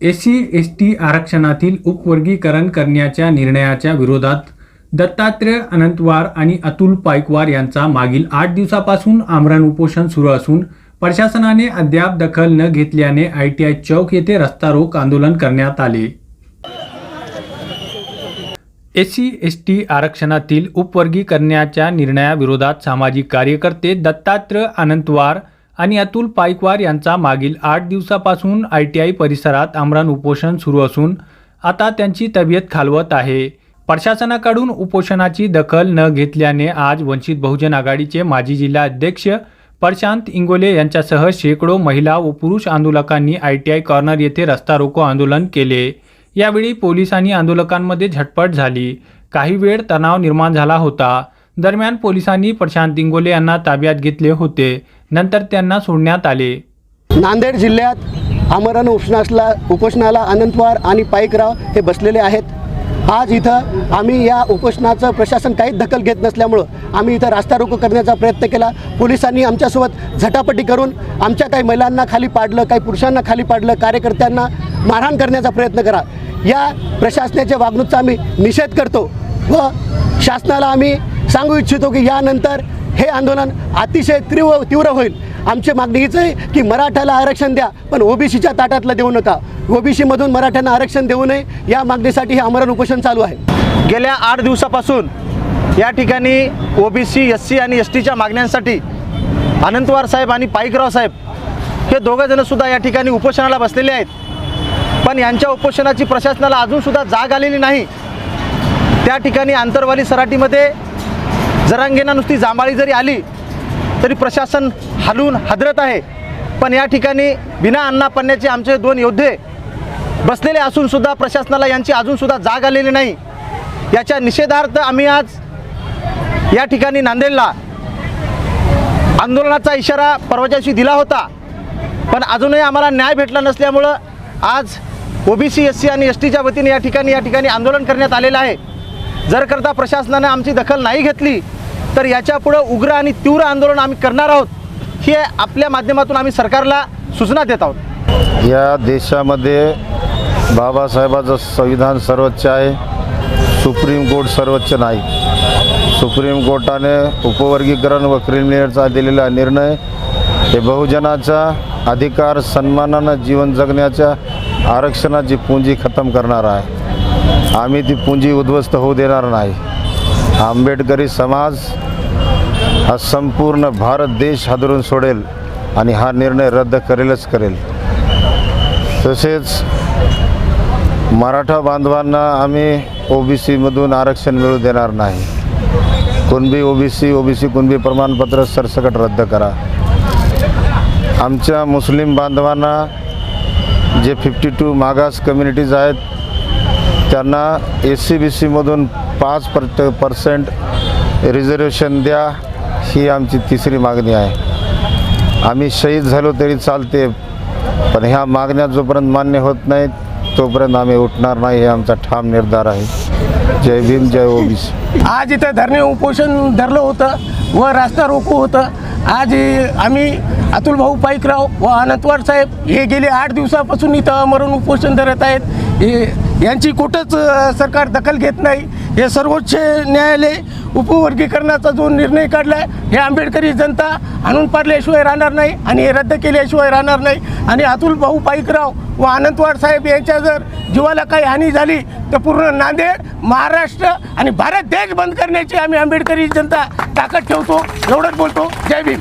S C S T आरक्षणातील उपवर्गीकरण करण्याच्या निर्णयाच्या विरोधात दत्तात्रय अनंतवार आणि अतुल पायकवार यांचा मागील आठ दिवसापासून आमरण उपोषण सुरू असून प्रशासनाने अद्याप दखल न घेतल्याने आय टी आय चौक येथे रस्ता रोक आंदोलन करण्यात आले. एस सी एस टी आरक्षणातील उपवर्गीकरणाच्या निर्णयाविरोधात सामाजिक कार्यकर्ते दत्तात्रय अनंतवार आणि अतुल पायकवार यांचा मागील आठ दिवसापासून आय टी आय परिसरात आमरण उपोषण सुरू असून आता त्यांची तब्येत खालवत आहे. प्रशासनाकडून उपोषणाची दखल न घेतल्याने आज वंचित बहुजन आघाडीचे माजी जिल्हा अध्यक्ष प्रशांत इंगोले यांच्यासह शेकडो महिला व पुरुष आंदोलकांनी आय टी आय कॉर्नर येथे रस्ता रोको आंदोलन केले. यावेळी पोलिसांनी आंदोलकांमध्ये झटपट झाली. काही वेळ तणाव निर्माण झाला होता. दरम्यान पोलिसांनी प्रशांत इंगोले यांना ताब्यात घेतले होते. नंतर त्यांना सोडण्यात आले. नांदेड जिल्ह्यात आमरण उपोषणाला उपोषणाला अनंतवार आणि पाईकराव हे बसलेले आहेत. आज इथं आम्ही या उपोषणाचं प्रशासन काहीच दखल घेत नसल्यामुळं आम्ही इथं रास्ता रोको करण्याचा प्रयत्न केला. पोलिसांनी आमच्यासोबत झटापटी करून आमच्या काही महिलांना खाली पाडलं काही पुरुषांना खाली पाडलं कार्यकर्त्यांना मारहाण करण्याचा प्रयत्न करा. या प्रशासनाच्या वागणूकचा आम्ही निषेध करतो व शासनाला आम्ही सांगू इच्छितो की यानंतर हे आंदोलन अतिशय तीव्र तीव्र होईल. आमची मागणी हीच आहे की मराठाला आरक्षण द्या पण ओबीसीच्या ताटातलं देऊ नका. ओबीसीमधून मराठ्यांना आरक्षण देऊ नये या मागणीसाठी हे आमरण उपोषण चालू आहे. गेल्या आठ दिवसापासून या ठिकाणी ओबीसी एस सी आणि एस टीच्या मागण्यांसाठी अनंतवार साहेब आणि पाईकराव साहेब हे दोघंजणंसुद्धा सुद्धा या ठिकाणी उपोषणाला बसलेले आहेत. पण यांच्या उपोषणाची प्रशासनाला अजूनसुद्धा जाग आलेली नाही. त्या ठिकाणी आंतरवाली सराटीमध्ये जरांगेना नुसती जांभाळी जरी आली तरी प्रशासन हलून हादरत आहे. पण या ठिकाणी बिना अन्ना पडण्याचे आमचे दोन योद्धे बसलेले असूनसुद्धा प्रशासनाला यांची अजूनसुद्धा जाग आलेली नाही. याच्या निषेधार्थ आम्ही आज या ठिकाणी नांदेडला आंदोलनाचा इशारा परवाच्या दिवशी दिला होता. पण अजूनही आम्हाला न्याय भेटला नसल्यामुळं आज ओबीसी एस सी आणि एस टीच्या वतीने या ठिकाणी या ठिकाणी आंदोलन करण्यात आलेलं आहे. जर करता प्रशासनाने आमची दखल नाही घेतली तर याच्यापुढं उग्र आणि तीव्र आंदोलन आम्ही करणार आहोत ही आपल्या माध्यमातून आम्ही सरकारला सूचना देत आहोत. या देशामध्ये बाबासाहेबाचं संविधान सर्वोच्च आहे सुप्रीम कोर्ट सर्वोच्च नाही. सुप्रीम कोर्टाने उपवर्गीकरण व क्रिमिनलचा दिलेला निर्णय हे बहुजनाचा अधिकार सन्मानानं जीवन जगण्याच्या आरक्षणाची पूंजी खतम करणार आहे. आम्ही ती पुंजी उद्ध्वस्त होऊ देणार नाही. आंबेडकरी समाज हा संपूर्ण भारत देश हादरून सोडेल आणि हा निर्णय रद्द करेलच करेल. तसेच मराठा बांधवांना आम्ही ओ बी सीमधून आरक्षण मिळू देणार नाही. Kunbi O B C O B C Kunbi प्रमाणपत्र सरसकट रद्द करा. आमच्या मुस्लिम बांधवांना जे फिफ्टी टू मागास कम्युनिटीज आहेत त्यांना एस सी बी सीमधून पाच पर पर्सेंट रिझर्वेशन द्या ही आमची तिसरी मागणी आहे. आम्ही शहीद झालो तरी चालते पण ह्या मागण्या जोपर्यंत मान्य होत नाहीत तोपर्यंत आम्ही उठणार नाही हे आमचा ठाम निर्धार आहे. जय भीम जय ओबीसी आज इथं धरणे उपोषण धरलं होतं व रास्ता रोको होतं. आज आम्ही अतुल भाऊ पाईकराव व अनंतवार साहेब हे गेले आठ दिवसापासून इथं मरण उपोषण धरत आहेत. हे यांची कुठंच सरकार दखल घेत नाही. हे सर्वोच्च न्यायालय उपवर्गीकरणाचा जो निर्णय काढला आहे हे आंबेडकरी जनता आणून पाडल्याशिवाय राहणार नाही आणि हे रद्द केल्याशिवाय राहणार नाही. आणि अतुल भाऊ पाईकराव व अनंतवाड साहेब यांच्या जर जीवाला काही हानी झाली तर पूर्ण नांदेड महाराष्ट्र आणि भारत देश बंद करण्याची आम्ही आंबेडकरी जनता ताकद ठेवतो. एवढंच बोलतो. जय भीम.